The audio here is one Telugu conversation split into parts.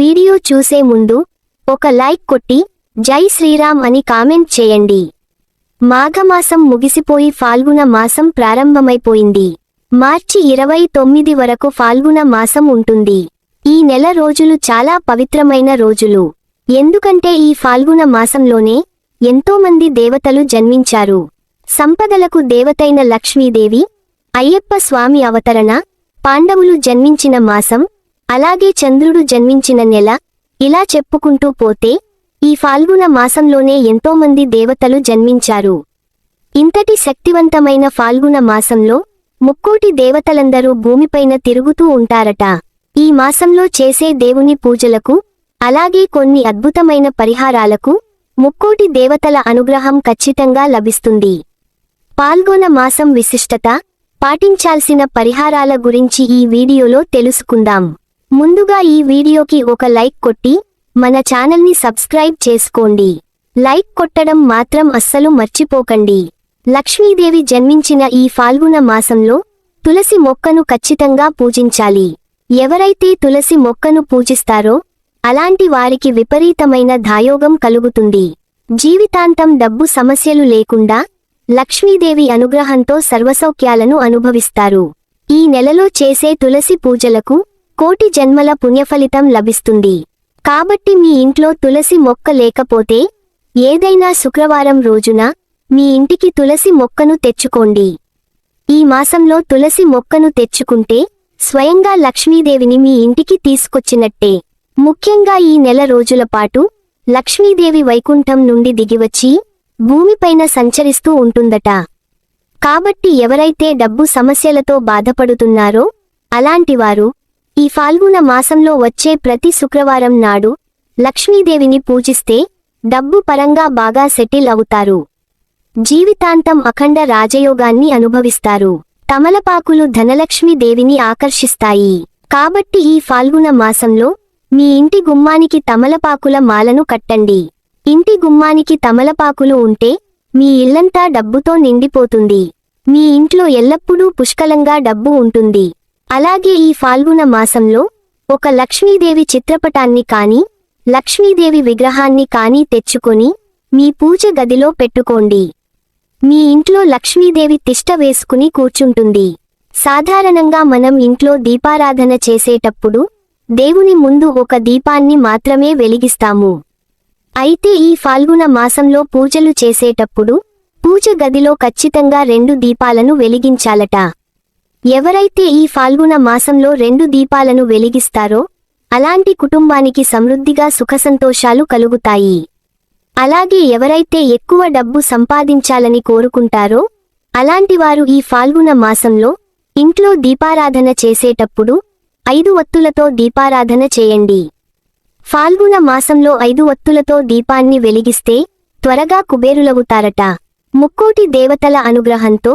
వీడియో చూసే ముందు ఒక లైక్ కొట్టి జై శ్రీరామ్ అని కామెంట్ చేయండి. మాఘమాసం ముగిసిపోయి ఫాల్గుణ మాసం ప్రారంభమైపోయింది. మార్చి ఇరవై తొమ్మిది వరకు ఫాల్గుణ మాసం ఉంటుంది. ఈ నెల రోజులు చాలా పవిత్రమైన రోజులు. ఎందుకంటే ఈ ఫాల్గుణ మాసంలోనే ఎంతోమంది దేవతలు జన్మించారు. సంపదలకు దేవతైన లక్ష్మీదేవి అయ్యప్ప స్వామి అవతరణ పాండవులు జన్మించిన మాసం అలాగే చంద్రుడు జన్మించిన నెల ఇలా చెప్పుకుంటూ పోతే ఈ ఫాల్గుణ మాసంలోనే ఎంతోమంది దేవతలు జన్మించారు. ఇంతటి శక్తివంతమైన ఫాల్గుణ మాసంలో ముక్కోటి దేవతలందరూ భూమిపైన తిరుగుతూ ఉంటారట. ఈ మాసంలో చేసే దేవుని పూజలకు అలాగే కొన్ని అద్భుతమైన పరిహారాలకు ముక్కోటి దేవతల అనుగ్రహం ఖచ్చితంగా లభిస్తుంది. పాల్గొన మాసం విశిష్టత పాటించాల్సిన పరిహారాల గురించి ఈ వీడియోలో తెలుసుకుందాం. ముందుగా ఈ వీడియోకి ఒక లైక్ కొట్టి మన ఛానల్ని సబ్స్క్రైబ్ చేసుకోండి. లైక్ కొట్టడం మాత్రం అస్సలు మర్చిపోకండి. లక్ష్మీదేవి జన్మించిన ఈ ఫాల్గుణ మాసంలో తులసి మొక్కను ఖచ్చితంగా పూజించాలి. ఎవరైతే తులసి మొక్కను పూజిస్తారో అలాంటి వారికి విపరీతమైన ధాయోగం కలుగుతుంది. జీవితాంతం డబ్బు సమస్యలు లేకుండా లక్ష్మీదేవి అనుగ్రహంతో సర్వసౌఖ్యాలను అనుభవిస్తారు. ఈ నెలలో చేసే తులసి పూజలకు కోటి జన్మల పుణ్యఫలితం లభిస్తుంది. కాబట్టి మీ ఇంట్లో తులసి మొక్క లేకపోతే ఏదైనా శుక్రవారం రోజున మీ ఇంటికి తులసి మొక్కను తెచ్చుకోండి. ఈ మాసంలో తులసి మొక్కను తెచ్చుకుంటే స్వయంగా లక్ష్మీదేవిని మీ ఇంటికి తీసుకొచ్చినట్టే. ముఖ్యంగా ఈ నెల రోజుల పాటు లక్ష్మీదేవి వైకుంఠం నుండి దిగివచ్చి భూమిపైన సంచరిస్తూ ఉంటుందట. కాబట్టి ఎవరైతే డబ్బు సమస్యలతో బాధపడుతున్నారో అలాంటివారు ఈ ఫాల్గుణ మాసంలో వచ్చే ప్రతి శుక్రవారం నాడు లక్ష్మీదేవిని పూజిస్తే డబ్బు పరంగా బాగా సెటిల్ అవుతారు. జీవితాంతం అఖండ రాజయోగాన్ని అనుభవిస్తారు. తమలపాకులు ధనలక్ష్మీదేవిని ఆకర్షిస్తాయి. కాబట్టి ఈ ఫాల్గుణ మాసంలో మీ ఇంటి గుమ్మానికి తమలపాకుల మాలను కట్టండి. ఇంటి గుమ్మానికి తమలపాకులు ఉంటే మీ ఇల్లంతా డబ్బుతో నిండిపోతుంది. మీ ఇంట్లో ఎల్లప్పుడూ పుష్కలంగా డబ్బు ఉంటుంది. అలాగే ఈ ఫాల్గుణ మాసంలో ఒక లక్ష్మీదేవి చిత్రపటాన్ని కానీ లక్ష్మీదేవి విగ్రహాన్ని కానీ తెచ్చుకొని మీ పూజ గదిలో పెట్టుకోండి. మీ ఇంట్లో లక్ష్మీదేవి తిష్ట వేసుకుని కూర్చుంటుంది. సాధారణంగా మనం ఇంట్లో దీపారాధన చేసేటప్పుడు దేవుని ముందు ఒక దీపాన్ని మాత్రమే వెలిగిస్తాము. అయితే ఈ ఫాల్గుణ మాసంలో పూజలు చేసేటప్పుడు పూజ గదిలో ఖచ్చితంగా రెండు దీపాలను వెలిగించాలట. ఎవరైతే ఈ ఫాల్గుణ మాసంలో రెండు దీపాలను వెలిగిస్తారో అలాంటి కుటుంబానికి సమృద్ధిగా సుఖసంతోషాలు కలుగుతాయి. అలాగే ఎవరైతే ఎక్కువ డబ్బు సంపాదించాలని కోరుకుంటారో అలాంటివారు ఈ ఫాల్గుణ మాసంలో ఇంట్లో దీపారాధన చేసేటప్పుడు ఐదు వత్తులతో దీపారాధన చేయండి. ఫాల్గుణ మాసంలో ఐదు వత్తులతో దీపాన్ని వెలిగిస్తే త్వరగా కుబేరులవుతారట. ముక్కోటి దేవతల అనుగ్రహంతో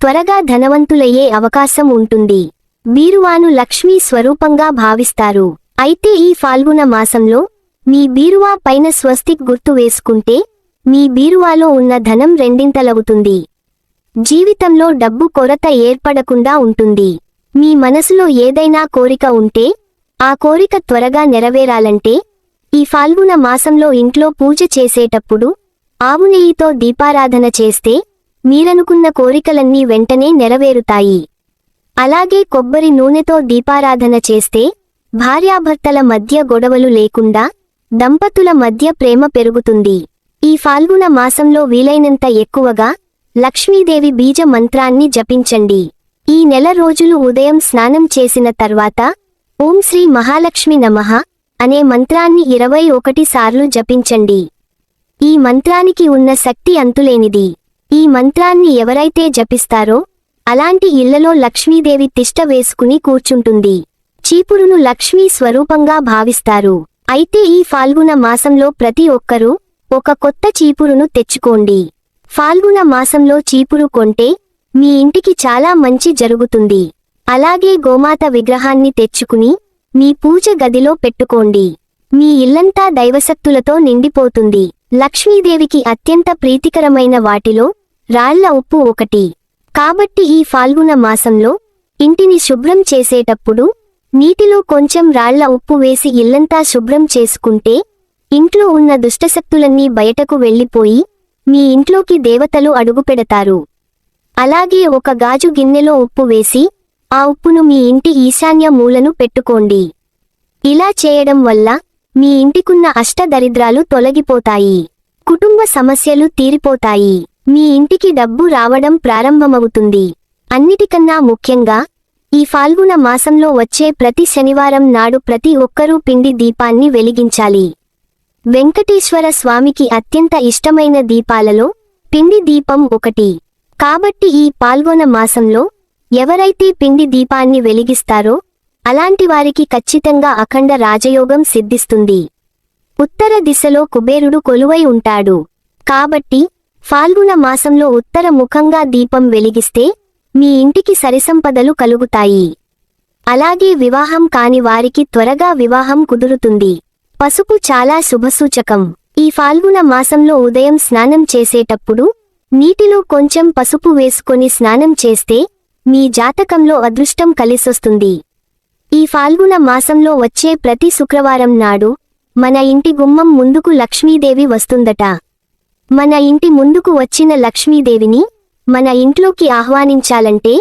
త్వరగా ధనవంతులయ్యే అవకాశం ఉంటుంది. బీరువాను లక్ష్మీ స్వరూపంగా భావిస్తారు. అయితే ఈ ఫాల్గుణ మాసంలో మీ బీరువా పైన స్వస్తిక్ గుర్తు వేసుకుంటే మీ బీరువాలో ఉన్న ధనం రెండింతలవుతుంది. జీవితంలో డబ్బు కొరత ఏర్పడకుండా ఉంటుంది. మీ మనసులో ఏదైనా కోరిక ఉంటే ఆ కోరిక త్వరగా నెరవేరాలంటే ఈ ఫాల్గుణ మాసంలో ఇంట్లో పూజ చేసేటప్పుడు ఆవు నెయ్యితో దీపారాధన చేస్తే మీరనుకున్న కోరికలన్నీ వెంటనే నెరవేరుతాయి. అలాగే కొబ్బరి నూనెతో దీపారాధన చేస్తే భార్యాభర్తల మధ్య గొడవలు లేకుండా దంపతుల మధ్య ప్రేమ పెరుగుతుంది. ఈ ఫాల్గుణ మాసంలో వీలైనంత ఎక్కువగా లక్ష్మీదేవి బీజ మంత్రాన్ని జపించండి. ఈ నెల రోజులు ఉదయం స్నానం చేసిన తర్వాత ఓం శ్రీ మహాలక్ష్మి నమః అనే మంత్రాన్ని ఇరవై ఒకటి సార్లు జపించండి. ఈ మంత్రానికి ఉన్న శక్తి అంతులేనిది. ఈ మంత్రాన్ని ఎవరైతే జపిస్తారో అలాంటి ఇళ్ళలో లక్ష్మీదేవి తిష్ట వేసుకుని కూర్చుంటుంది. చీపురును లక్ష్మీ స్వరూపంగా భావిస్తారు. అయితే ఈ ఫాల్గుణ మాసంలో ప్రతి ఒక్కరూ ఒక కొత్త చీపురును తెచ్చుకోండి. ఫాల్గుణ మాసంలో చీపురు కొంటే మీ ఇంటికి చాలా మంచి జరుగుతుంది. అలాగే గోమాత విగ్రహాన్ని తెచ్చుకుని మీ పూజ గదిలో పెట్టుకోండి. మీ ఇల్లంతా దైవశక్తులతో నిండిపోతుంది. లక్ష్మీదేవికి అత్యంత ప్రీతికరమైన వాటిలో రాళ్ళ ఉప్పు ఒకటి. కాబట్టి ఈ ఫాల్గుణ మాసంలో ఇంటిని శుభ్రం చేసేటప్పుడు నీటిలో కొంచెం రాళ్ళ ఉప్పు వేసి ఇల్లంతా శుభ్రం చేసుకుంటే ఇంట్లో ఉన్న దుష్టశక్తులన్నీ బయటకు వెళ్ళిపోయి మీ ఇంట్లోకి దేవతలు అడుగుపెడతారు అలాగే ఒక గాజు గిన్నెలో ఉప్పు వేసి ఆ ఉప్పును మీ ఇంటి ఈశాన్య మూలను పెట్టుకోండి. ఇలా చేయడం వల్ల మీ ఇంటికున్న అష్టదరిద్రాలు తొలగిపోతాయి. కుటుంబ సమస్యలు తీరిపోతాయి. మీ ఇంటికి డబ్బు రావడం ప్రారంభమవుతుంది. అన్నిటికన్నా ముఖ్యంగా ఈ ఫాల్గుణ మాసంలో వచ్చే ప్రతి శనివారం నాడు ప్రతి ఒక్కరూ పిండి దీపాన్ని వెలిగించాలి. వెంకటేశ్వర స్వామికి అత్యంత ఇష్టమైన దీపాలలో పిండి దీపం ఒకటి. కాబట్టి ఈ పాల్గొన మాసంలో ఎవరైతే పిండి దీపాన్ని వెలిగిస్తారో అలాంటి వారికి ఖచ్చితంగా అఖండ రాజయోగం సిద్ధిస్తుంది. ఉత్తర దిశలో కుబేరుడు కొలువై ఉంటాడు. కాబట్టి ఫాల్గుణ మాసంలో ఉత్తర ముఖంగా దీపం వెలిగిస్తే మీ ఇంటికి సరిసంపదలు కలుగుతాయి. అలాగే వివాహం కాని వారికి త్వరగా వివాహం కుదురుతుంది. పసుపు చాలా శుభసూచకం. ఈ ఫాల్గుణ మాసంలో ఉదయం స్నానం చేసేటప్పుడు నీటిలో కొంచెం పసుపు వేసుకొని స్నానం చేస్తే మీ జాతకంలో అదృష్టం కలిసొస్తుంది. ఈ ఫాల్గుణ మాసంలో వచ్చే ప్రతి శుక్రవారం నాడు మన ఇంటి గుమ్మం ముందుకు లక్ష్మీదేవి వస్తుందట. మన ఇంటి ముందుకు వచ్చిన లక్ష్మీదేవిని మన ఇంట్లోకి ఆహ్వానించాలంటే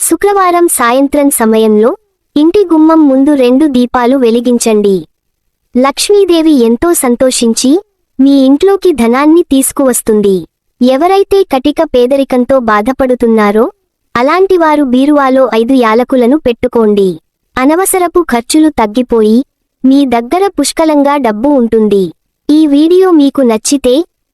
శుక్రవారం సాయంత్రం సమయంలో ఇంటి గుమ్మం ముందు రెండు దీపాలు వెలిగించండి. లక్ష్మీదేవి ఎంతో సంతోషించి మీ ఇంట్లోకి ధనాన్ని తీసుకువస్తుంది. ఎవరైతే కటిక పేదరికంతో బాధపడుతున్నారో అలాంటివారు బీరువాలో ఐదు యాలకులను పెట్టుకోండి. అనవసరపు ఖర్చులు తగ్గిపోయి మీ దగ్గర పుష్కలంగా డబ్బు ఉంటుంది. ఈ వీడియో మీకు నచ్చితే